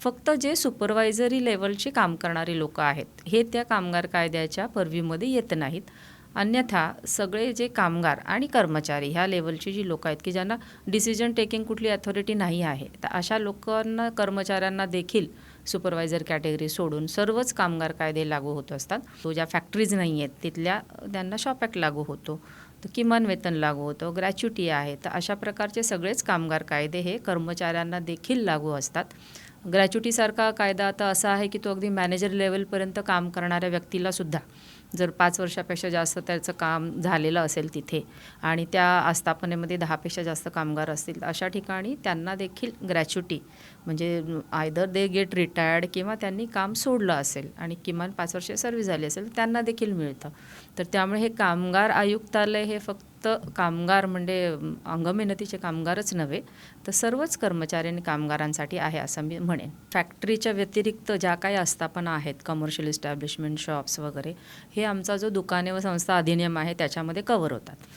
फक्त जे सुपरवायझरी लेवलचे काम करणारे लोक आहेत हे त्या कामगार कायद्याच्या परवीमध्ये येत नाहीत. अन्यथा सगळे जे कामगार आणि कर्मचारी ह्या लेवलची जी लोक आहेत की ज्यांना डिसिजन टेकिंग कुठली अथॉरिटी नाही आहे तर अशा लोकांना कर्मचाऱ्यांना देखील सुपरवायझर कॅटेगरी सोडून सर्वच कामगार कायदे लागू होत असतात. तो ज्या फॅक्टरीज नाही आहेत तिथल्या त्यांना शॉप ॲक्ट लागू होतो तर किमान वेतन लागू होतं ग्रॅच्युटी आहे तर अशा प्रकारचे सगळेच कामगार कायदे हे कर्मचाऱ्यांना देखील लागू असतात. ग्रॅच्युटीसारखा कायदा आता असा आहे की तो अगदी मॅनेजर लेवलपर्यंत काम करणाऱ्या व्यक्तीला सुद्धा जर पाच वर्षापेक्षा जास्त त्याचं काम झालेलं असेल तिथे आणि त्या आस्थापनेमध्ये दहापेक्षा जास्त कामगार असतील अशा ठिकाणी त्यांना देखील ग्रॅच्युटी म्हणजे आयदर दे गेट रिटायर्ड किंवा त्यांनी काम सोडलं असेल आणि किमान पाच वर्षे सर्व्हिस झाली असेल त्यांना देखील मिळतं. तर त्यामुळे हे कामगार आयुक्तालय हे फक्त फक्त कामगार म्हणजे अंगमेहनतीचे कामगारच नव्हे तर सर्वच कर्मचारी आणि कामगारांसाठी आहे असं मी म्हणेन. फॅक्टरीच्या व्यतिरिक्त ज्या काही आस्थापना आहेत कमर्शियल इस्टॅब्लिशमेंट शॉप्स वगैरे हे आमचा जो दुकाने व संस्था अधिनियम आहे त्याच्यामध्ये कवर होतात.